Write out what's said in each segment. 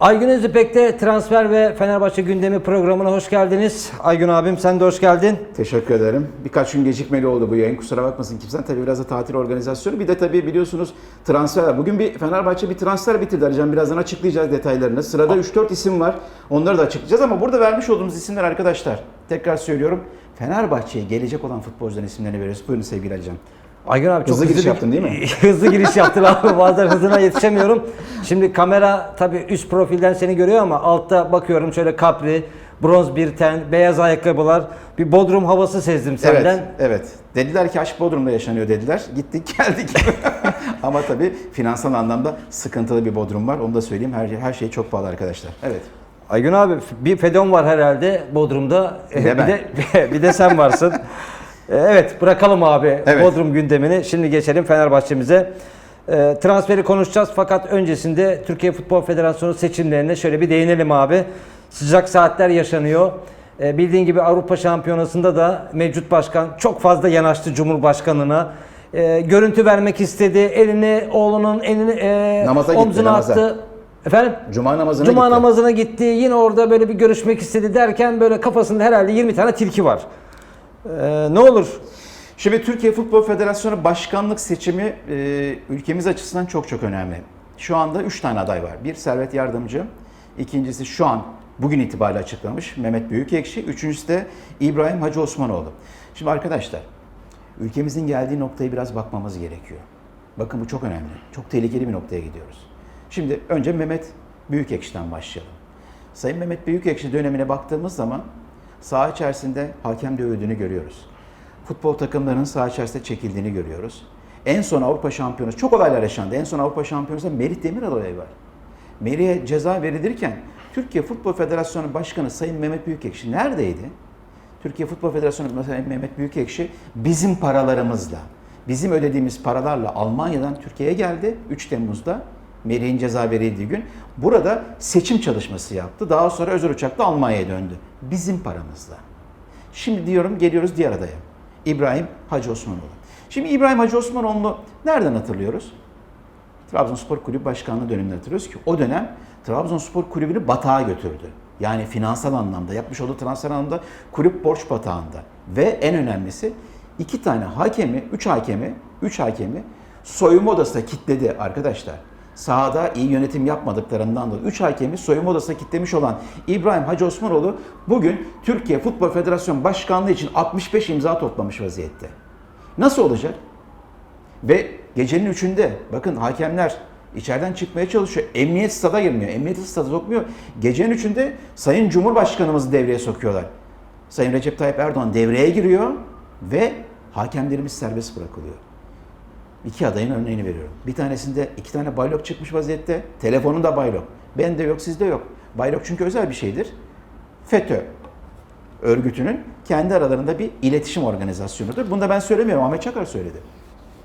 Aygün Özüpek'te transfer ve Fenerbahçe gündemi programına hoş geldiniz. Aygün abim sen de hoş geldin. Teşekkür ederim. Birkaç gün gecikmeli oldu bu yayın. Kusura bakmasın kimsen. Tabii biraz da tatil organizasyonu. Bir de tabii biliyorsunuz transfer. Bugün bir Fenerbahçe bir transfer bitirdi Arıcan. Birazdan açıklayacağız detaylarını. Sırada 3-4 isim var. Onları da açıklayacağız ama burada vermiş olduğumuz isimler arkadaşlar. Tekrar söylüyorum. Fenerbahçe'ye gelecek olan futbolcuların isimlerini veriyoruz. Buyurun sevgili Arıcan. Aygün abi çok Hızlı giriş bir- yaptın değil mi? hızlı giriş yaptın abi. Bazen hızına yetişemiyorum. Şimdi kamera tabii üst profilden seni görüyor ama altta bakıyorum şöyle kapri, bronz bir ten, beyaz ayakkabılar, bir bodrum havası sezdim senden. Evet, evet. Dediler ki aşk Bodrum'da yaşanıyor dediler. Gittik geldik. Ama tabii finansal anlamda sıkıntılı bir Bodrum var. Onu da söyleyeyim. Her, her şey çok pahalı arkadaşlar. Evet. Aygün abi bir fedon var herhalde Bodrum'da. Bir de, bir de sen varsın. Ee, evet bırakalım abi Evet. Bodrum gündemini. Şimdi geçelim Fenerbahçe'mize. Ee, transferi konuşacağız fakat öncesinde Türkiye Futbol Federasyonu seçimlerine şöyle bir değinelim abi. Sıcak saatler yaşanıyor. Ee, bildiğin gibi Avrupa Şampiyonası'nda da mevcut başkan çok fazla yanaştı Cumhurbaşkanı'na. Ee, görüntü vermek istedi. Elini oğlunun elini e, Namaza gitti, omzuna namaza. attı. Efendim? Cuma namazına Cuma gitti. namazına gitti. Yine orada böyle bir görüşmek istedi derken böyle kafasında herhalde 20 tane tilki var. Ee, ne olur? Şimdi Türkiye Futbol Federasyonu başkanlık seçimi e, ülkemiz açısından çok çok önemli. Şu anda 3 tane aday var. Bir Servet Yardımcı, ikincisi şu an bugün itibariyle açıklamış Mehmet Büyükekşi, üçüncüsü de İbrahim Hacı Osmanoğlu. Şimdi arkadaşlar ülkemizin geldiği noktaya biraz bakmamız gerekiyor. Bakın bu çok önemli. Çok tehlikeli bir noktaya gidiyoruz. Şimdi önce Mehmet Büyükekşi'den başlayalım. Sayın Mehmet Büyükekşi dönemine baktığımız zaman saha içerisinde hakem dövüldüğünü görüyoruz. Futbol takımlarının saha içerisinde çekildiğini görüyoruz. En son Avrupa Şampiyonası, çok olaylar yaşandı. En son Avrupa Şampiyonası'nda Merih Demiral olayı var. Merih'e ceza verilirken Türkiye Futbol Federasyonu Başkanı Sayın Mehmet Büyükekşi neredeydi? Türkiye Futbol Federasyonu Başkanı Mehmet Büyükekşi bizim paralarımızla, bizim ödediğimiz paralarla Almanya'dan Türkiye'ye geldi 3 Temmuz'da. Merih'in ceza verildiği gün. Burada seçim çalışması yaptı. Daha sonra özel uçakla Almanya'ya döndü. Bizim paramızla. Şimdi diyorum geliyoruz diğer adaya. İbrahim Hacı Osmanoğlu. Şimdi İbrahim Hacı Osmanoğlu'nu nereden hatırlıyoruz? Trabzonspor Kulübü Başkanlığı döneminde hatırlıyoruz ki o dönem Trabzonspor Kulübü'nü batağa götürdü. Yani finansal anlamda yapmış olduğu transfer anlamda kulüp borç batağında. Ve en önemlisi iki tane hakemi, üç hakemi, üç hakemi soyunma odasına kilitledi arkadaşlar. Sahada iyi yönetim yapmadıklarından dolayı 3 hakemi soyunma odasına kilitlemiş olan İbrahim Hacı Osmanoğlu bugün Türkiye Futbol Federasyonu Başkanlığı için 65 imza toplamış vaziyette. Nasıl olacak? Ve gecenin üçünde bakın hakemler içeriden çıkmaya çalışıyor. Emniyet stada girmiyor. Emniyet stada sokmuyor. Gecenin üçünde Sayın Cumhurbaşkanımızı devreye sokuyorlar. Sayın Recep Tayyip Erdoğan devreye giriyor ve hakemlerimiz serbest bırakılıyor. İki adayın örneğini veriyorum. Bir tanesinde iki tane baylok çıkmış vaziyette. Telefonun da baylok. Bende yok, sizde yok. Baylok çünkü özel bir şeydir. FETÖ örgütünün kendi aralarında bir iletişim organizasyonudur. Bunu da ben söylemiyorum. Ahmet Çakar söyledi.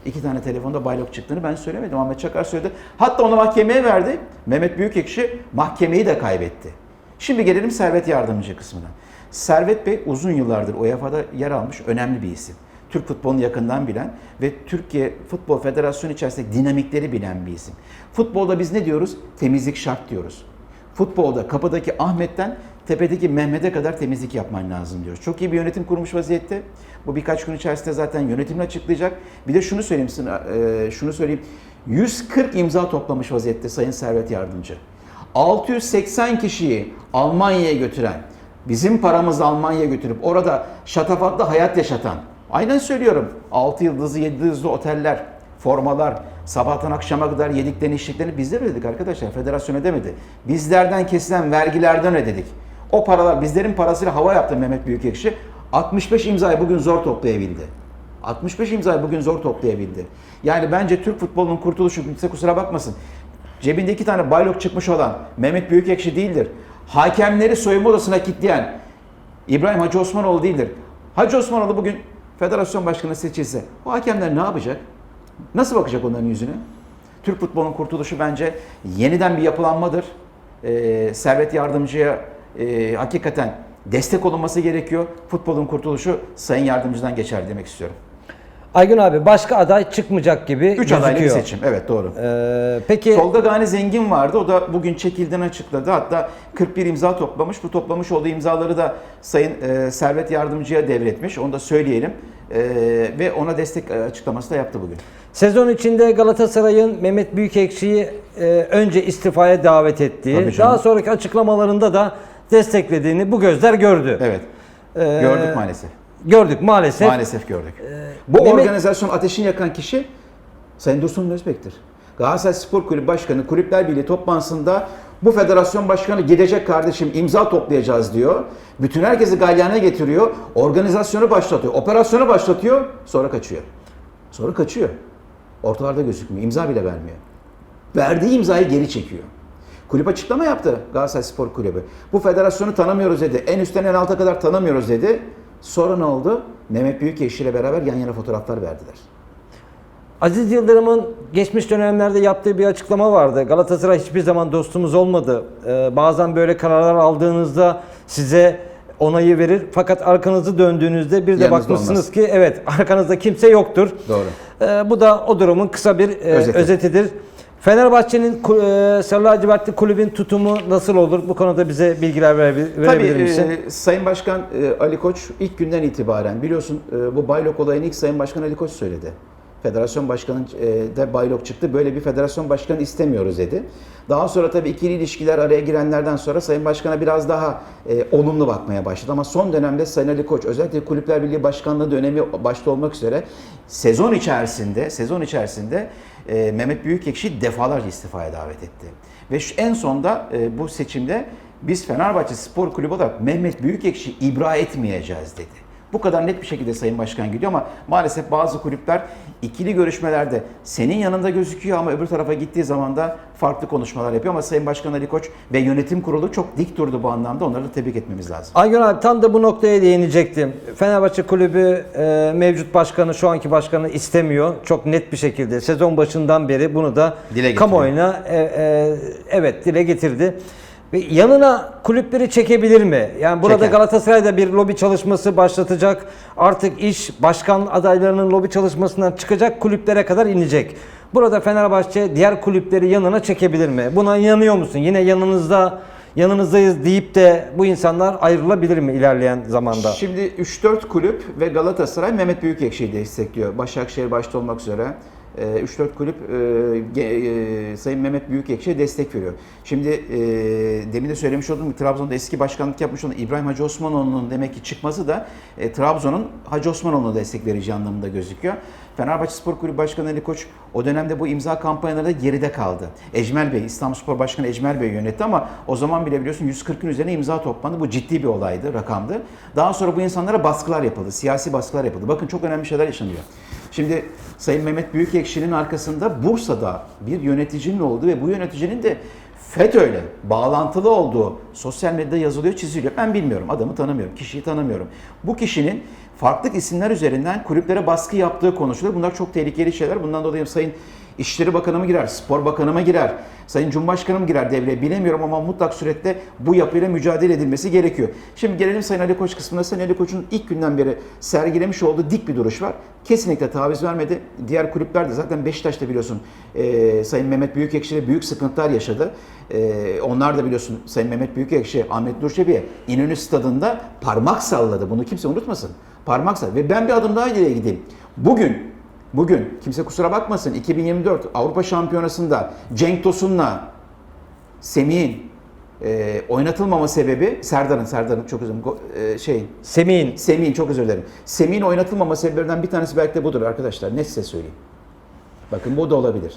İki tane telefonda baylok çıktığını ben söylemedim. Ahmet Çakar söyledi. Hatta onu mahkemeye verdi. Mehmet Büyükekşi mahkemeyi de kaybetti. Şimdi gelelim Servet Yardımcı kısmına. Servet Bey uzun yıllardır UEFA'da yer almış önemli bir isim. Türk futbolunu yakından bilen ve Türkiye Futbol Federasyonu içerisinde dinamikleri bilen bir isim. Futbolda biz ne diyoruz? Temizlik şart diyoruz. Futbolda kapıdaki Ahmet'ten tepedeki Mehmet'e kadar temizlik yapman lazım diyoruz. Çok iyi bir yönetim kurmuş vaziyette. Bu birkaç gün içerisinde zaten yönetimini açıklayacak. Bir de şunu söyleyeyim, e, şunu söyleyeyim. 140 imza toplamış vaziyette Sayın Servet Yardımcı. 680 kişiyi Almanya'ya götüren, bizim paramızla Almanya'ya götürüp orada şatafatlı hayat yaşatan, aynen söylüyorum 6 yıldızlı 7 yıldızlı oteller, formalar, sabahtan akşama kadar yediklerini içtiklerini bizler ödedik arkadaşlar. Federasyon ödemedi. Bizlerden kesilen vergilerden ödedik. O paralar bizlerin parasıyla hava yaptı Mehmet Büyükekşi. 65 imzayı bugün zor toplayabildi. 65 imzayı bugün zor toplayabildi. Yani bence Türk futbolunun kurtuluşu kimse kusura bakmasın. Cebinde iki tane baylok çıkmış olan Mehmet Büyükekşi değildir. Hakemleri soyunma odasına kilitleyen İbrahim Hacı Osmanoğlu değildir. Hacı Osmanoğlu bugün federasyon başkanı seçilse bu hakemler ne yapacak? Nasıl bakacak onların yüzüne? Türk futbolunun kurtuluşu bence yeniden bir yapılanmadır. Ee, Servet Yardımcı'ya e, hakikaten destek olunması gerekiyor. Futbolun kurtuluşu Sayın Yardımcı'dan geçer demek istiyorum. Aygün abi başka aday çıkmayacak gibi 3 gözüküyor. adaylı bir seçim. Evet doğru. Ee, peki Tolga Gani Zengin vardı. O da bugün çekildiğini açıkladı. Hatta 41 imza toplamış. Bu toplamış olduğu imzaları da Sayın e, Servet Yardımcı'ya devretmiş. Onu da söyleyelim. E, ve ona destek e, açıklaması da yaptı bugün. sezon içinde Galatasaray'ın Mehmet Büyükekşi'yi e, önce istifaya davet ettiği, Tabii canım. daha sonraki açıklamalarında da desteklediğini bu gözler gördü. Evet. Ee, Gördük maalesef. Gördük maalesef. Maalesef gördük. Bu Mehmet- organizasyon ateşini yakan kişi Sayın Dursun Özbek'tir. Galatasaray Spor Kulübü Başkanı Kulüpler Birliği toplantısında bu federasyon başkanı gidecek kardeşim imza toplayacağız diyor. Bütün herkesi galyana getiriyor. Organizasyonu başlatıyor. Operasyonu başlatıyor. Sonra kaçıyor. Sonra kaçıyor. Ortalarda gözükmüyor. imza bile vermiyor. Verdiği imzayı geri çekiyor. Kulüp açıklama yaptı Galatasaray Spor Kulübü. Bu federasyonu tanımıyoruz dedi. En üstten en alta kadar tanımıyoruz dedi. Sonra ne oldu? Mehmet Büyükekşi ile beraber yan yana fotoğraflar verdiler. Aziz Yıldırım'ın geçmiş dönemlerde yaptığı bir açıklama vardı. Galatasaray hiçbir zaman dostumuz olmadı. Ee, bazen böyle kararlar aldığınızda size onayı verir. Fakat arkanızı döndüğünüzde bir de Yanınızda bakmışsınız olmaz. ki evet arkanızda kimse yoktur. Doğru. Ee, bu da o durumun kısa bir e, Özeti. özetidir. Fenerbahçe'nin e, Sarı Lacivertli kulübün tutumu nasıl olur? Bu konuda bize bilgiler verebilir, Tabii verebilir misin? e, Sayın Başkan e, Ali Koç ilk günden itibaren biliyorsun e, bu Baylok olayını ilk Sayın Başkan Ali Koç söyledi. Federasyon başkanı e, de Baylok çıktı. Böyle bir federasyon başkanı istemiyoruz dedi. Daha sonra tabii ikili ilişkiler araya girenlerden sonra Sayın Başkan'a biraz daha e, olumlu bakmaya başladı. Ama son dönemde Sayın Ali Koç özellikle Kulüpler Birliği Başkanlığı dönemi başta olmak üzere sezon içerisinde sezon içerisinde e, Mehmet Büyükekşi defalarca istifaya davet etti. Ve şu, en sonda e, bu seçimde biz Fenerbahçe Spor Kulübü olarak Mehmet Büyükekşi ibra etmeyeceğiz dedi. Bu kadar net bir şekilde Sayın Başkan gidiyor ama maalesef bazı kulüpler ikili görüşmelerde senin yanında gözüküyor ama öbür tarafa gittiği zaman da farklı konuşmalar yapıyor. Ama Sayın Başkan Ali Koç ve yönetim kurulu çok dik durdu bu anlamda. Onları da tebrik etmemiz lazım. Aygün abi tam da bu noktaya değinecektim. Fenerbahçe Kulübü e, mevcut başkanı, şu anki başkanı istemiyor. Çok net bir şekilde sezon başından beri bunu da Dile kamuoyuna e, e, evet dile getirdi. Ve yanına kulüpleri çekebilir mi? Yani burada Çeker. Galatasaray'da bir lobi çalışması başlatacak. Artık iş başkan adaylarının lobi çalışmasından çıkacak kulüplere kadar inecek. Burada Fenerbahçe diğer kulüpleri yanına çekebilir mi? Buna inanıyor musun? Yine yanınızda yanınızdayız deyip de bu insanlar ayrılabilir mi ilerleyen zamanda? Şimdi 3-4 kulüp ve Galatasaray Mehmet Büyükekşi'yi destekliyor. Başakşehir başta olmak üzere. E, 3-4 kulüp e, e, Sayın Mehmet Büyükekşi'ye destek veriyor. Şimdi e, demin de söylemiş olduğum Trabzon'da eski başkanlık yapmış olan İbrahim Hacı Osmanoğlu'nun demek ki çıkması da Trabzon'un Hacı Osmanoğlu'na destek vereceği anlamında gözüküyor. Fenerbahçe Spor Kulübü Başkanı Ali Koç o dönemde bu imza kampanyalarında geride kaldı. Ecmel Bey, İstanbul Spor Başkanı Ecmel Bey yönetti ama o zaman bile biliyorsun 140'ın üzerine imza toplandı. Bu ciddi bir olaydı, rakamdı. Daha sonra bu insanlara baskılar yapıldı, siyasi baskılar yapıldı. Bakın çok önemli şeyler yaşanıyor. Şimdi Sayın Mehmet Büyükekşi'nin arkasında Bursa'da bir yöneticinin olduğu ve bu yöneticinin de FETÖ'yle bağlantılı olduğu sosyal medyada yazılıyor, çiziliyor. Ben bilmiyorum, adamı tanımıyorum, kişiyi tanımıyorum. Bu kişinin farklı isimler üzerinden kulüplere baskı yaptığı konuşuluyor. Bunlar çok tehlikeli şeyler. Bundan dolayı Sayın İşleri Bakanı mı girer, Spor Bakanı mı girer, Sayın Cumhurbaşkanı mı girer devreye bilemiyorum ama mutlak surette bu yapıyla mücadele edilmesi gerekiyor. Şimdi gelelim Sayın Ali Koç kısmına. Sayın Ali Koç'un ilk günden beri sergilemiş olduğu dik bir duruş var. Kesinlikle taviz vermedi. Diğer kulüpler de zaten Beşiktaş'ta biliyorsun e, Sayın Mehmet Büyükekşi ile büyük sıkıntılar yaşadı. E, onlar da biliyorsun Sayın Mehmet Büyükekşi, Ahmet Nur Çebi'ye İnönü Stadı'nda parmak salladı. Bunu kimse unutmasın. Parmak salladı. Ve ben bir adım daha ileriye gideyim. Bugün Bugün kimse kusura bakmasın 2024 Avrupa Şampiyonası'nda Cenk Tosun'la Semih'in e, oynatılmama sebebi Serdar'ın Serdar'ın çok özür dilerim e, şey Semih'in Semih'in çok özür dilerim. Semih'in oynatılmama sebeplerinden bir tanesi belki de budur arkadaşlar. Net size söyleyeyim. Bakın bu da olabilir.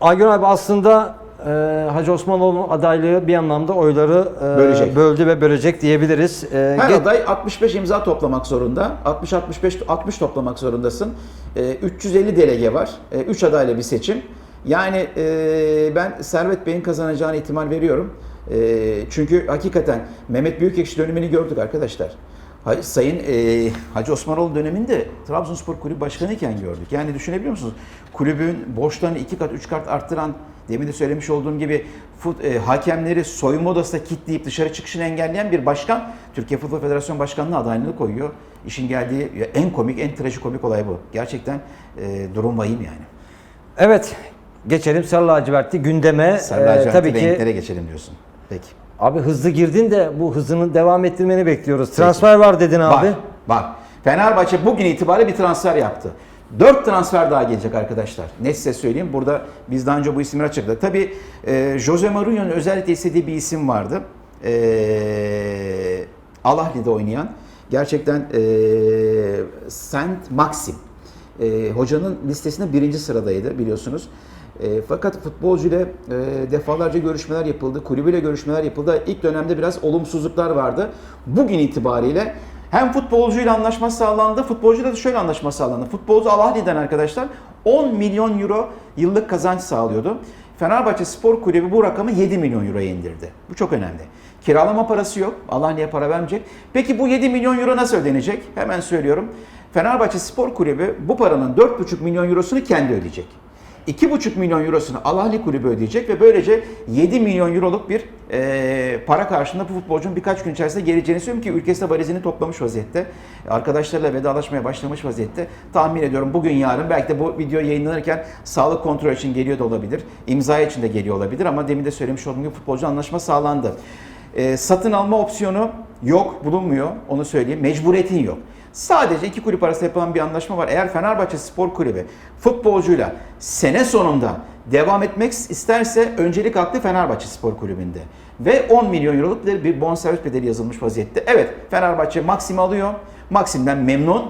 Aygün abi aslında e, Hacı Osmanoğlu'nun adaylığı bir anlamda oyları e, Bölecek. böldü ve bölecek diyebiliriz. E, Her ge- aday 65 imza toplamak zorunda. 60 65 60 toplamak zorundasın. Ee, 350 delege var. 3 adayla bir seçim. Yani e, ben Servet Bey'in kazanacağına ihtimal veriyorum. E, çünkü hakikaten Mehmet Büyükekşi dönemini gördük arkadaşlar. Hayır, Sayın e, Hacı Osmanoğlu döneminde Trabzonspor Kulübü Başkanı iken gördük. Yani düşünebiliyor musunuz? Kulübün borçlarını iki kat, üç kat arttıran, demin de söylemiş olduğum gibi fut, e, hakemleri soyunma odasında kilitleyip dışarı çıkışını engelleyen bir başkan Türkiye Futbol Federasyonu Başkanlığı adaylığını koyuyor. İşin geldiği en komik, en trajikomik olay bu. Gerçekten e, durum vahim yani. Evet. Geçelim Sarı lacivertli gündeme. Sarı Ee, lacivertli tabii ki renklere geçelim diyorsun. Peki. Abi hızlı girdin de bu hızını devam ettirmeni bekliyoruz. Transfer var dedin abi. Var, var. Fenerbahçe bugün itibariyle bir transfer yaptı. 4 transfer daha gelecek arkadaşlar. Ne size söyleyeyim. Burada biz daha önce bu isimleri açıkladık. Tabii e, Jose Mourinho'nun özellikle istediği bir isim vardı. E, Alahli'de oynayan. Gerçekten e, Saint Maxim. E, hocanın listesinde birinci sıradaydı biliyorsunuz. E, fakat futbolcuyla e, defalarca görüşmeler yapıldı, kulübüyle görüşmeler yapıldı. İlk dönemde biraz olumsuzluklar vardı. Bugün itibariyle hem futbolcuyla anlaşma sağlandı, futbolcuyla da şöyle anlaşma sağlandı. Futbolcu Al Ahli'den arkadaşlar 10 milyon euro yıllık kazanç sağlıyordu. Fenerbahçe Spor Kulübü bu rakamı 7 milyon euroya indirdi. Bu çok önemli. Kiralama parası yok. Allah niye para vermeyecek? Peki bu 7 milyon euro nasıl ödenecek? Hemen söylüyorum. Fenerbahçe Spor Kulübü bu paranın 4,5 milyon eurosunu kendi ödeyecek. 2,5 milyon eurosunu Al Ahly kulübü ödeyecek ve böylece 7 milyon euroluk bir e, para karşılığında bu futbolcunun birkaç gün içerisinde geleceğini söylüyorum ki ülkesi de valizini toplamış vaziyette. Arkadaşlarıyla vedalaşmaya başlamış vaziyette. Tahmin ediyorum bugün yarın belki de bu video yayınlanırken sağlık kontrol için geliyor da olabilir. İmza için de geliyor olabilir ama demin de söylemiş olduğum gibi futbolcu anlaşma sağlandı. E, satın alma opsiyonu yok, bulunmuyor. Onu söyleyeyim. Mecburiyetin yok. Sadece iki kulüp arasında yapılan bir anlaşma var. Eğer Fenerbahçe Spor Kulübü futbolcuyla sene sonunda devam etmek isterse öncelik haklı Fenerbahçe Spor Kulübü'nde. Ve 10 milyon euroluk bir, bonservis bedeli yazılmış vaziyette. Evet Fenerbahçe Maxim alıyor. Maxim'den memnun.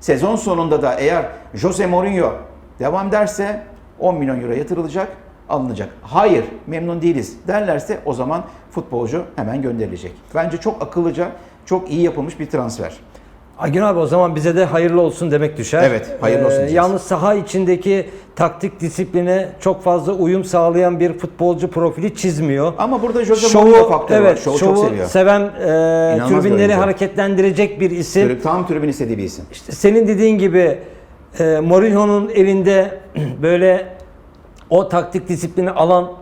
Sezon sonunda da eğer Jose Mourinho devam derse 10 milyon euro yatırılacak alınacak. Hayır memnun değiliz derlerse o zaman futbolcu hemen gönderilecek. Bence çok akıllıca, çok iyi yapılmış bir transfer. Agün abi o zaman bize de hayırlı olsun demek düşer. Ee, Evet, hayırlı olsun diyeceğiz. Yalnız saha içindeki taktik disipline çok fazla uyum sağlayan bir futbolcu profili çizmiyor. Ama burada Jose Mourinho faktörü evet, var. Şovu, şovu çok seviyor. seven, e, bir tribünleri oyuncu. hareketlendirecek bir isim. Trib- Tam tribün istediği bir isim. İşte senin dediğin gibi e, Mourinho'nun elinde böyle o taktik disiplini alan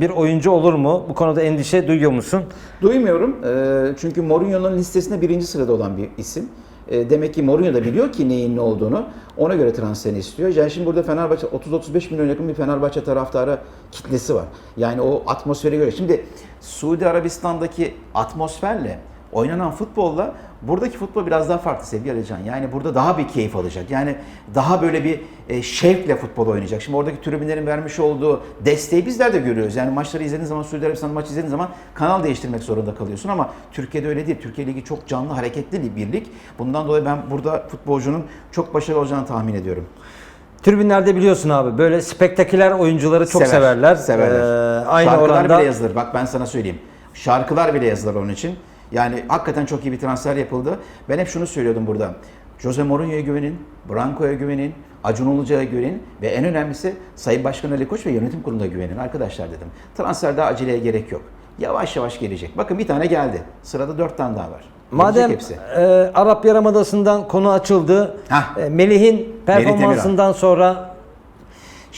bir oyuncu olur mu? Bu konuda endişe duyuyor musun? Duymuyorum Ee, çünkü Mourinho'nun listesinde birinci sırada olan bir isim. Ee, Demek ki Mourinho da biliyor ki neyin ne olduğunu. Ona göre transferini istiyor. Yani şimdi burada Fenerbahçe 30-35 milyon yakın bir Fenerbahçe taraftarı kitlesi var. Yani o atmosfere göre. Şimdi Suudi Arabistan'daki atmosferle oynanan futbolla buradaki futbol biraz daha farklı sevgili Alican. Yani burada daha bir keyif alacak. Yani daha böyle bir e, şevkle futbol oynayacak. Şimdi oradaki tribünlerin vermiş olduğu desteği bizler de görüyoruz. Yani maçları izlediğin zaman Suudi Arabistan maçı izlediğin zaman kanal değiştirmek zorunda kalıyorsun ama Türkiye'de öyle değil. Türkiye Ligi çok canlı, hareketli bir lig. Bundan dolayı ben burada futbolcunun çok başarılı olacağını tahmin ediyorum. Tribünlerde biliyorsun abi böyle spektaküler oyuncuları çok Sever, severler. Severler. Ee, aynı Şarkılar oranda bile yazılır. Bak ben sana söyleyeyim. Şarkılar bile yazılır onun için. Yani hakikaten çok iyi bir transfer yapıldı. Ben hep şunu söylüyordum burada. Jose Mourinho'ya güvenin, Branco'ya güvenin, Acun Ilıcalı'ya güvenin ve en önemlisi Sayın Başkan Ali Koç ve yönetim kuruluna güvenin arkadaşlar dedim. Transferde aceleye gerek yok. Yavaş yavaş gelecek. Bakın bir tane geldi. Sırada dört tane daha var. madem e, Arap Yarımadası'ndan konu açıldı. Hah. e, Melih'in performansından sonra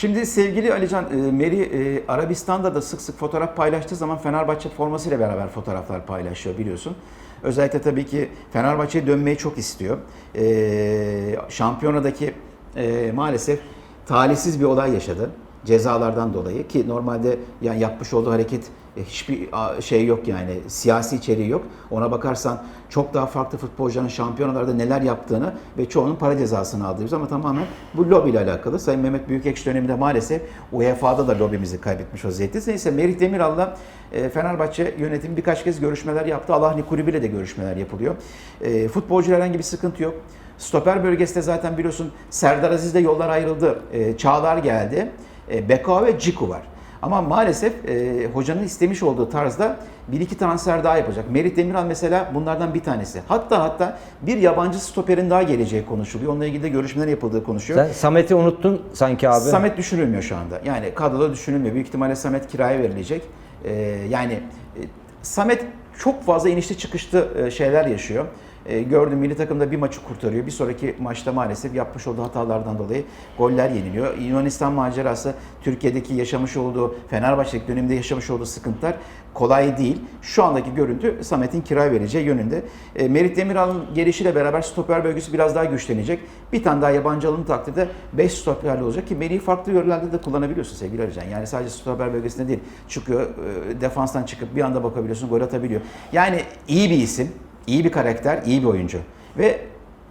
Şimdi sevgili Alican, e, Meri e, Arabistan'da da sık sık fotoğraf paylaştığı zaman Fenerbahçe formasıyla beraber fotoğraflar paylaşıyor biliyorsun. Özellikle tabii ki Fenerbahçe'ye dönmeyi çok istiyor. E, şampiyonadaki e, maalesef talihsiz bir olay yaşadı cezalardan dolayı ki normalde yani yapmış olduğu hareket e, hiçbir şey yok yani siyasi içeriği yok. Ona bakarsan çok daha farklı futbolcuların şampiyonalarda neler yaptığını ve çoğunun para cezasını aldığımız ama tamamen bu lobi ile alakalı. Sayın Mehmet Büyükekşi döneminde maalesef UEFA'da da lobimizi kaybetmiş vaziyetteyiz. Neyse Merih Demiral'la e, Fenerbahçe yönetimi birkaç kez görüşmeler yaptı. Alahli kulübüyle de görüşmeler yapılıyor. E, futbolcu herhangi bir sıkıntı yok. Stoper bölgesinde zaten biliyorsun Serdar Aziz'de yollar ayrıldı. Çağlar geldi. E, Beko ve Ciku var. Ama maalesef e, hocanın istemiş olduğu tarzda bir iki transfer daha yapacak. Merih Demiral mesela bunlardan bir tanesi. Hatta hatta bir yabancı stoperin daha geleceği konuşuluyor. Onunla ilgili de görüşmeler yapıldığı konuşuyor. sen Samet'i unuttun sanki abi. Samet düşünülmüyor şu anda. Yani kadroda düşünülmüyor. Büyük ihtimalle Samet kiraya verilecek. Ee, yani e, Samet çok fazla inişli çıkışlı e, şeyler yaşıyor. E, gördüm milli takımda bir maçı kurtarıyor. Bir sonraki maçta maalesef yapmış olduğu hatalardan dolayı goller yeniliyor. Yunanistan macerası Türkiye'deki yaşamış olduğu Fenerbahçe'deki döneminde yaşamış olduğu sıkıntılar kolay değil. Şu andaki görüntü Samet'in kira vereceği yönünde. E, Merit Demiral'ın gelişiyle beraber stoper bölgesi biraz daha güçlenecek. Bir tane daha yabancı alım takdirde 5 stoperli olacak ki Melih'i farklı yönlerde de kullanabiliyorsun sevgili Arıcan. Yani sadece stoper bölgesinde değil. Çıkıyor, e, defanstan çıkıp bir anda bakabiliyorsun, gol atabiliyor. Yani iyi bir isim, iyi bir karakter, iyi bir oyuncu. Ve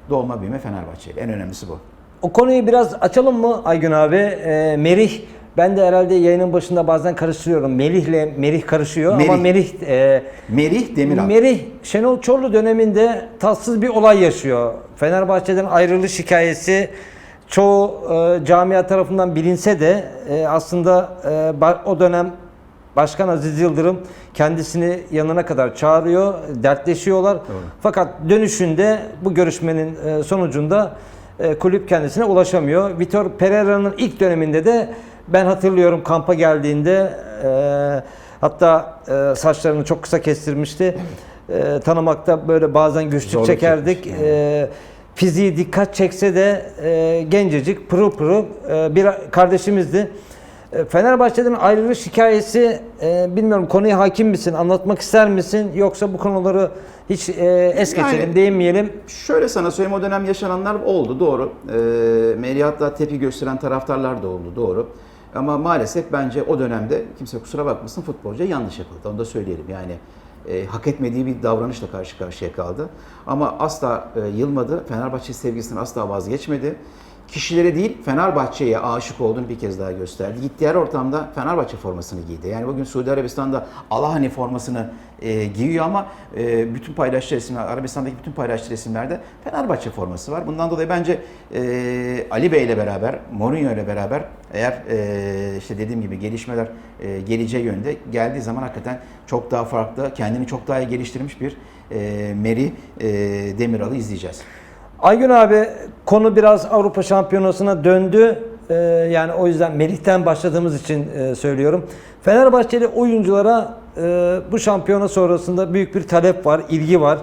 doğma büyüme Fenerbahçeli. En önemlisi bu. O konuyu biraz açalım mı Aygün abi? Ee, Merih, ben de herhalde yayının başında bazen karıştırıyorum. Melih'le Merih karışıyor ama Merih. Merih... e, Merih Demiral. Merih, Şenol Çorlu döneminde tatsız bir olay yaşıyor. Fenerbahçe'den ayrılış hikayesi çoğu e, camia tarafından bilinse de e, aslında e, o dönem Başkan Aziz Yıldırım kendisini yanına kadar çağırıyor, dertleşiyorlar. Fakat dönüşünde bu görüşmenin e, sonucunda e, kulüp kendisine ulaşamıyor. Vitor Pereira'nın ilk döneminde de ben hatırlıyorum kampa geldiğinde e, hatta saçlarını çok kısa kestirmişti. Tanımakta böyle bazen güçlük Zorluk çekerdik. çekmiş, fiziği dikkat çekse de e, gencecik, pırıl pırıl e, bir kardeşimizdi. E, Fenerbahçe'den ayrılış hikayesi e, bilmiyorum konuya hakim misin? Anlatmak ister misin? Yoksa bu konuları hiç e, es geçelim, Yani- değinmeyelim. Şöyle sana söyleyeyim o dönem yaşananlar oldu doğru. Ee, Melih hatta tepki gösteren taraftarlar da oldu doğru. Ama maalesef bence o dönemde kimse kusura bakmasın futbolcuya yanlış yapıldı. Onu da söyleyelim yani. e, hak etmediği bir davranışla karşı karşıya kaldı. Ama asla e, yılmadı. Fenerbahçe sevgisinden asla vazgeçmedi. Kişilere değil Fenerbahçe'ye aşık olduğunu bir kez daha gösterdi. Gittiği her ortamda Fenerbahçe formasını giydi. Yani bugün Suudi Arabistan'da Alahani formasını e, giyiyor ama e, bütün paylaştığı resimler, Arabistan'daki bütün paylaştığı resimlerde Fenerbahçe forması var. Bundan dolayı bence e, Ali Bey ile beraber, Mourinho ile beraber eğer e, işte dediğim gibi gelişmeler e, geleceği yönde geldiği zaman hakikaten çok daha farklı, kendini çok daha iyi geliştirmiş bir e, Meri e, Demiral'ı izleyeceğiz. Aygün abi konu biraz Avrupa Şampiyonası'na döndü. Ee, yani o yüzden Melih'ten başladığımız için e, söylüyorum. Fenerbahçeli oyunculara e, bu şampiyona sonrasında büyük bir talep var, ilgi var.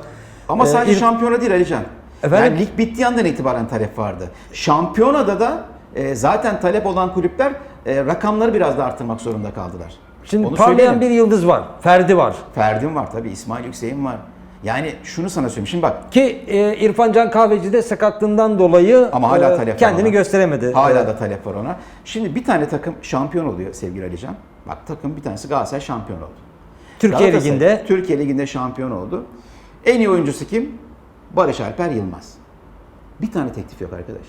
Ama Ee, sadece il- şampiyona değil Alican. Efendim? Yani lig bittiği andan itibaren talep vardı. Şampiyonada da e, zaten talep olan kulüpler e, rakamları biraz da arttırmak zorunda kaldılar. Şimdi Onu parlayan söyleyelim. bir yıldız var. Ferdi var. Ferdim var tabii, İsmail Yüksek'in var. Yani şunu sana söyleyeyim. Şimdi bak Ki e, İrfan Can Kahveci de sakatlığından dolayı Ama hala e, talep kendini ona. gösteremedi. hala E, da talep var ona. Şimdi bir tane takım şampiyon oluyor sevgili Alican. Bak takım bir tanesi Galatasaray şampiyon oldu. Türkiye Ligi'nde Türkiye Ligi'nde şampiyon oldu. En iyi oyuncusu kim? Barış Alper Yılmaz. Bir tane teklif yok arkadaş.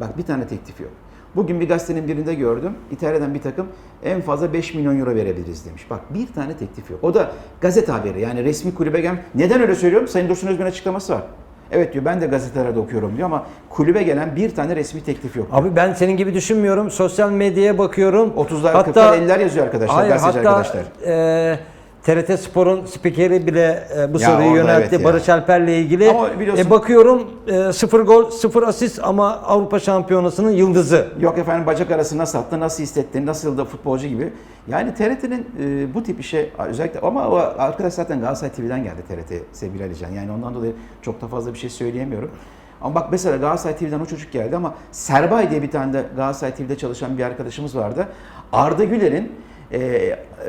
Bak bir tane teklif yok. Bugün bir gazetenin birinde gördüm. İtalya'dan bir takım en fazla 5 milyon euro verebiliriz demiş. Bak bir tane teklif yok. O da gazete haberi yani resmi kulübe gel. Neden öyle söylüyorum? Sayın Dursun Özbek'in açıklaması var. Evet diyor ben de gazetelerde okuyorum diyor ama kulübe gelen bir tane resmi teklif yok. Abi ben senin gibi düşünmüyorum. Sosyal medyaya bakıyorum. 30'lar, Hatta- 40'lar, 50'ler yazıyor arkadaşlar, Hayır, hatta arkadaşlar. e, TRT Spor'un spikeri bile e, bu Ya soruyu orada yöneltti evet ya. Barış Alper'le ilgili. Ama biliyorsun- E, bakıyorum e, sıfır gol, sıfır asist ama Avrupa Şampiyonası'nın yıldızı. Yok efendim bacak arası nasıl attı, nasıl hissetti, nasıl da futbolcu gibi. Yani TRT'nin e, bu tip işe özellikle ama o arkadaş zaten Galatasaray TV'den geldi TRT sevgili Alican. Yani ondan dolayı çok da fazla bir şey söyleyemiyorum. Ama bak mesela Galatasaray TV'den o çocuk geldi ama Serbay diye bir tane de Galatasaray TV'de çalışan bir arkadaşımız vardı. Arda Güler'in e,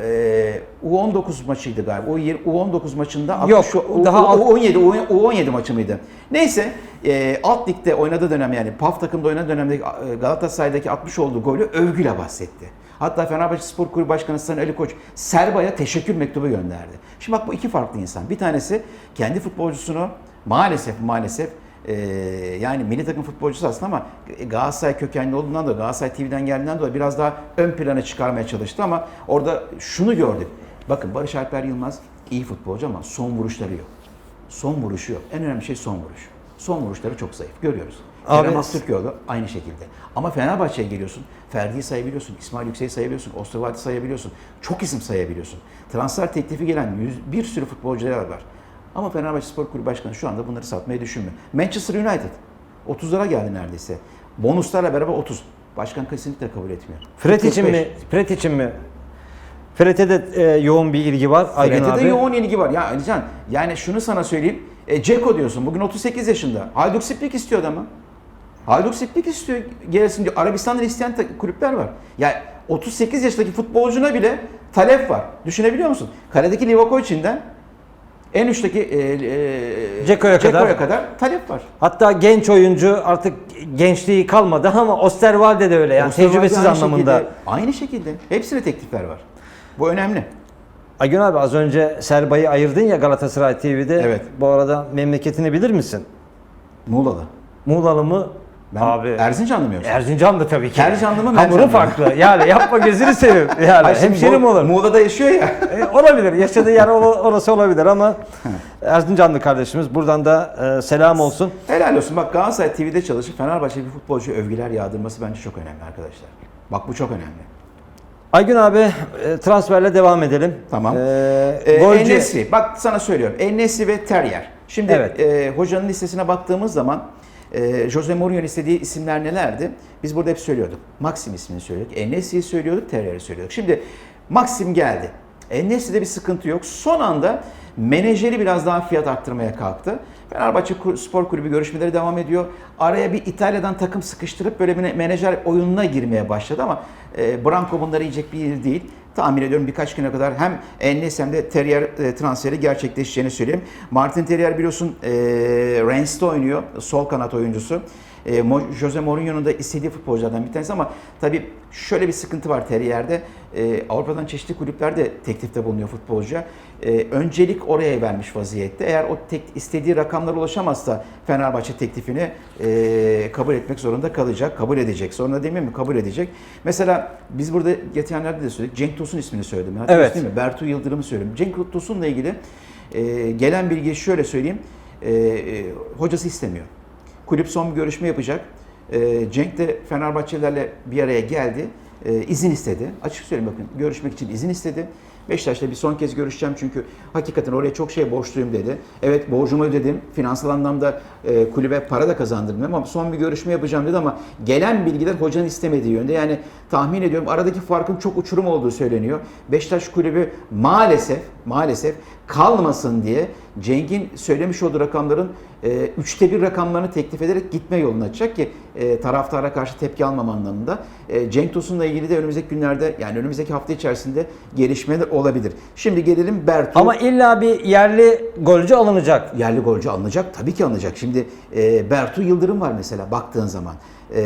e, U19 maçıydı galiba. O yer- U19 maçında Yok, 60 o- daha o- 17 U- U17 maçı mıydı? Neyse e, alt ligde oynadığı dönem yani PAF takımda oynadığı dönemde e, Galatasaray'daki 60 olduğu golü övgüyle bahsetti. Hatta Fenerbahçe Spor Kulübü Başkanı Sayın Ali Koç Serbay'a teşekkür mektubu gönderdi. Şimdi bak bu iki farklı insan. Bir tanesi kendi futbolcusunu maalesef maalesef e, yani milli takım futbolcusu aslında ama Galatasaray kökenli olduğundan dolayı Galatasaray TV'den geldiğinden dolayı biraz daha ön plana çıkarmaya çalıştı ama orada şunu gördük. Bakın Barış Alper Yılmaz iyi futbolcu ama son vuruşları yok. Son vuruşu yok. En önemli şey son vuruş. Son vuruşları çok zayıf. Görüyoruz. Kerem Aktürkoğlu aynı şekilde. Ama Fenerbahçe'ye geliyorsun. Ferdi'yi sayabiliyorsun. İsmail Yüksek'i sayabiliyorsun. Osterwald'i sayabiliyorsun. Çok isim sayabiliyorsun. Transfer teklifi gelen yüz, bir sürü futbolcular var. Ama Fenerbahçe Spor Kulübü Başkanı şu anda bunları satmayı düşünmüyor. Manchester United 30'lara geldi neredeyse. Bonuslarla beraber 30. Başkan kesinlikle kabul etmiyor. Fred için 45. mi? Fred için mi? Fred'e de e, yoğun bir ilgi var Aygün Fred'e de yoğun ilgi var. Ya Alican yani şunu sana söyleyeyim. E, Ceko diyorsun bugün 38 yaşında. Hayduk Split istiyor adamı. Hayduk Split istiyor gelsin diyor. Arabistan'dan isteyen kulüpler var. Ya 38 yaşındaki futbolcuna bile talep var. Düşünebiliyor musun? Kaledeki Livakovic'inden en üstteki e, e, Ceko'ya kadar. kadar talep var. Hatta genç oyuncu artık gençliği kalmadı ama Osterwalde de öyle yani Osterwalde tecrübesiz aynı anlamında. Şekilde, aynı şekilde. Hepsine teklifler var. Bu önemli. Aygün abi az önce Serba'yı ayırdın ya Galatasaray TV'de. Evet. Bu arada memleketini bilir misin? Muğla'da. Muğlalı mı? Ben abi Erzincanlı mı yoksa? Erzincanlı tabii ki. Erzincanlı mı, Hamuru mı? farklı. Yani yapma gözünü seveyim. Yani Ay şimdi hemşerim Mu- olur. Muğla'da yaşıyor ya. E, olabilir. Yaşadığı yer o- orası olabilir ama Erzincanlı kardeşimiz. Buradan da e, selam olsun. Helal olsun. Bak Galatasaray TV'de çalışıp Fenerbahçe bir futbolcu övgüler yağdırması bence çok önemli arkadaşlar. Bak bu çok önemli. Aygün abi e, transferle devam edelim. Tamam. E, Ee, golcü- En-Nesyri. Bak sana söylüyorum. En-Nesyri ve Terrier. Şimdi Evet. e, hocanın listesine baktığımız zaman e, Jose Mourinho'nun istediği isimler nelerdi? Biz burada hep söylüyorduk. Maxim ismini söylüyorduk. En-Nesyri'yi söylüyorduk, Terrier'i söylüyorduk. Şimdi Maxim geldi. En-Nesyri'de bir sıkıntı yok. Son anda menajeri biraz daha fiyat arttırmaya kalktı. Fenerbahçe Spor Kulübü görüşmeleri devam ediyor. Araya bir İtalya'dan takım sıkıştırıp böyle bir menajer oyununa girmeye başladı ama e, Branco bunları yiyecek bir değil. Tahmin ediyorum birkaç güne kadar hem Ennes hem de Terrier e, transferi gerçekleşeceğini söyleyeyim. Martin Terrier biliyorsun e, Rennes'te oynuyor. Sol kanat oyuncusu. E, Jose Mourinho'nun da istediği futbolculardan bir tanesi ama tabii şöyle bir sıkıntı var Terrier'de. E, Avrupa'dan çeşitli kulüpler de teklifte bulunuyor futbolcuya. E, öncelik oraya vermiş vaziyette. Eğer o tek, istediği rakamlara ulaşamazsa Fenerbahçe teklifini e, kabul etmek zorunda kalacak. Kabul edecek. Sonra demeyeyim mi? Kabul edecek. Mesela biz burada geçenlerde de söyledik. Cenk Tosun ismini söyledim. Hatırlıyorsun Evet. Değil mi? Bertu Yıldırım'ı söyledim. Cenk Tosun'la ilgili e, gelen bilgiyi şöyle söyleyeyim. E, e, hocası istemiyor. Kulüp son bir görüşme yapacak. E, Cenk de Fenerbahçelilerle bir araya geldi. E, izin istedi. Açık söyleyeyim bakın görüşmek için izin istedi. Beşiktaş'la bir son kez görüşeceğim çünkü hakikaten oraya çok şey borçluyum dedi. Evet borcumu ödedim. Finansal anlamda e, kulübe para da kazandırdım ama son bir görüşme yapacağım dedi ama gelen bilgiler hocanın istemediği yönde. Yani tahmin ediyorum aradaki farkın çok uçurum olduğu söyleniyor. Beşiktaş kulübü maalesef maalesef kalmasın diye Cenk'in söylemiş olduğu rakamların e, üçte bir rakamlarını teklif ederek gitme yolunu açacak ki e, taraftara karşı tepki almam anlamında. E, Cenk Tosun'la ilgili de önümüzdeki günlerde yani önümüzdeki hafta içerisinde gelişmeler olabilir. Şimdi gelelim Bertu. Ama illa bir yerli golcü alınacak. Yerli golcü alınacak. Tabii ki alınacak. Şimdi e, Bertu Yıldırım var mesela baktığın zaman. E,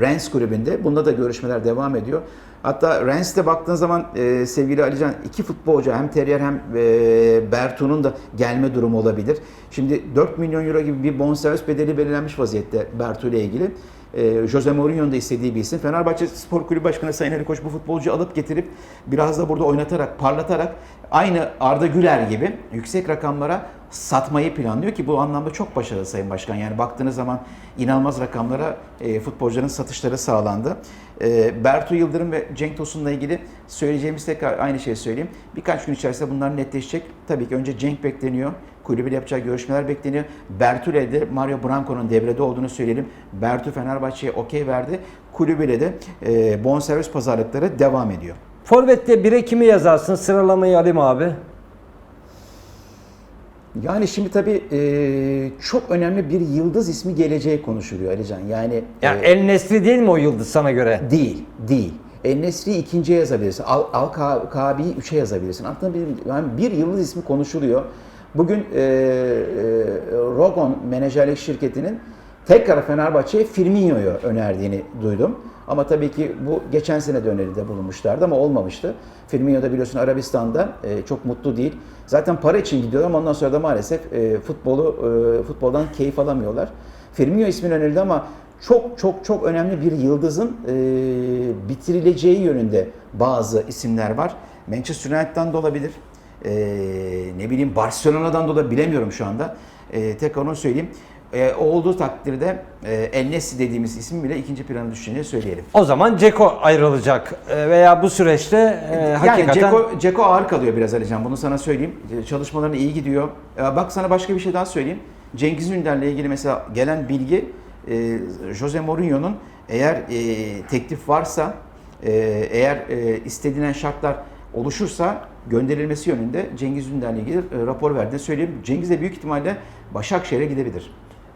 Rennes kulübünde. Bunda da görüşmeler devam ediyor. Hatta Rennes'te baktığın zaman e, sevgili Alican iki futbolcu hem Terrier hem e, Bertu'nun da gelme durumu olabilir. Şimdi 4 milyon euro gibi bir bonservis bedeli belirlenmiş vaziyette Bertu ile ilgili. E, Jose Mourinho'nun da istediği bir isim. Fenerbahçe Spor Kulübü Başkanı Sayın Ali Koç bu futbolcuyu alıp getirip biraz da burada oynatarak, parlatarak aynı Arda Güler gibi yüksek rakamlara satmayı planlıyor ki bu anlamda çok başarılı Sayın Başkan. Yani baktığınız zaman inanılmaz rakamlara e, futbolcuların satışları sağlandı. E, Bertu Yıldırım ve Cenk Tosun'la ilgili söyleyeceğimiz tekrar aynı şeyi söyleyeyim. Birkaç gün içerisinde bunlar netleşecek. Tabii ki önce Cenk bekleniyor. Kulübüyle yapacağı görüşmeler bekleniyor. Bertu ile de Mario Branco'nun devrede olduğunu söyleyelim. Bertu Fenerbahçe'ye okey verdi. Kulübüyle de e, bonservis pazarlıkları devam ediyor. Forvet'te 1'e kimi yazarsın? Sıralamayı alayım abi. Yani şimdi tabii e, çok önemli bir yıldız ismi geleceği konuşuluyor Alican. Yani Ya e, El Nesri değil mi o yıldız sana göre? değil, değil. En-Nesri'yi ikinciye yazabilirsin. Al, Al Ka- Kabi'yi üçe yazabilirsin. Aklında bir, yani bir yıldız ismi konuşuluyor. Bugün e, e, Rogon menajerlik şirketinin tekrar Fenerbahçe'ye Firmino'yu önerdiğini duydum. Ama tabii ki bu geçen sene de öneride bulunmuşlardı ama olmamıştı. Firmino da biliyorsun Arabistan'da e, çok mutlu değil. Zaten para için gidiyor ama ondan sonra da maalesef e, futbolu e, futboldan keyif alamıyorlar. Firmino ismi önerildi ama çok çok çok önemli bir yıldızın e, bitirileceği yönünde bazı isimler var. Manchester United'dan da olabilir. E, ne bileyim Barcelona'dan da olabilir bilemiyorum şu anda. E, tekrar onu söyleyeyim. E, o olduğu takdirde e, El Nesri dediğimiz isim bile ikinci plana düşeceğini söyleyelim. O zaman Ceko ayrılacak E, veya bu süreçte e, Yani hakikaten Ceko, Ceko ağır kalıyor biraz Alican. Bunu sana söyleyeyim. E, Çalışmalarına iyi gidiyor. E, Bak sana başka bir şey daha söyleyeyim. Cengiz Ünder'le ilgili mesela gelen bilgi e, Jose Mourinho'nun eğer e, teklif varsa e, eğer e, istediğinden şartlar oluşursa gönderilmesi yönünde Cengiz Ünder'le ilgili e, rapor verdiğini söyleyeyim. Cengiz de büyük ihtimalle Başakşehir'e gidebilir.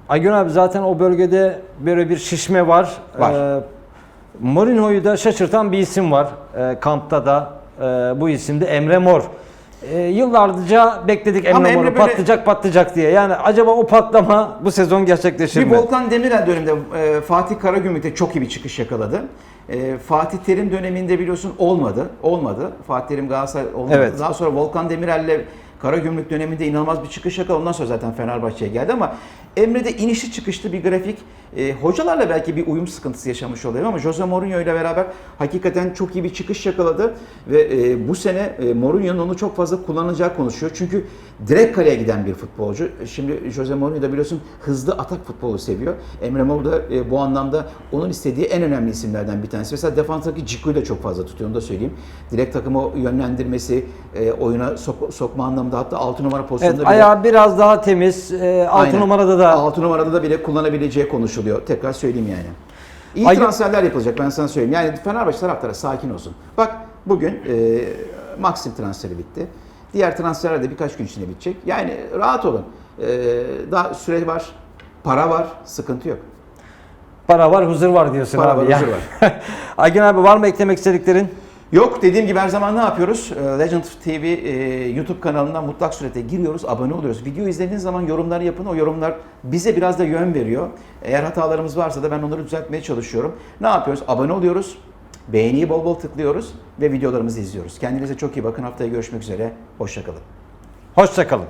Aygün abi zaten o bölgede böyle bir şişme var. Var. Ee, Mourinho'yu da şaşırtan bir isim var. Ee, kampta da e, bu isim de Emre Mor. Ee, yıllarca bekledik Emre Ama Emre Mor'u böyle- patlayacak patlayacak diye. Yani acaba o patlama bu sezon gerçekleşir Bir mi? Volkan Demirel döneminde e, Fatih Karagümrük'te çok iyi bir çıkış yakaladı. E, Fatih Terim döneminde biliyorsun olmadı. Olmadı. Fatih Terim Galatasaray olmadı. Evet. Daha sonra Volkan Demirel'le Karagümrük döneminde inanılmaz bir çıkış yakaladı. Ondan sonra zaten Fenerbahçe'ye geldi ama Emre'de inişli çıkışlı bir grafik. E, hocalarla belki bir uyum sıkıntısı yaşamış oluyor ama Jose Mourinho ile beraber hakikaten çok iyi bir çıkış yakaladı ve e, bu sene e, Mourinho'nun onu çok fazla kullanacağı konuşuyor. Çünkü direkt kaleye giden bir futbolcu. Şimdi Jose Mourinho da biliyorsun hızlı atak futbolu seviyor. Emre Mor da e, bu anlamda onun istediği en önemli isimlerden bir tanesi. Mesela defanstaki Ciku'yu da çok fazla tutuyor onu da söyleyeyim. Direkt takımı yönlendirmesi, e, oyuna sok- sokma anlamında hatta 6 numara pozisyonunda Evet, ayağı biraz daha temiz. 6 Aynen. numarada da 6 numarada da bile kullanabileceği konuşuluyor. Tekrar söyleyeyim yani. İyi Ay- transferler yapılacak ben sana söyleyeyim. Yani Fenerbahçe taraftarı sakin olsun. Bak bugün e, Maxim transferi bitti. Diğer transferler de birkaç gün içinde bitecek. Yani rahat olun. E, daha süre var, para var, sıkıntı yok. para var, huzur var diyorsun Para abi. var, ya. huzur Aygün abi var mı eklemek istediklerin? Yok dediğim gibi her zaman ne yapıyoruz? Ee, Legend TV e, YouTube kanalına mutlak surete giriyoruz, abone oluyoruz. Video izlediğiniz zaman yorumları yapın. O yorumlar bize biraz da yön veriyor. Eğer hatalarımız varsa da ben onları düzeltmeye çalışıyorum. Ne yapıyoruz? Abone oluyoruz. Beğeniyi bol bol tıklıyoruz ve videolarımızı izliyoruz. Kendinize çok iyi bakın. Haftaya görüşmek üzere. Hoşçakalın. Hoşçakalın.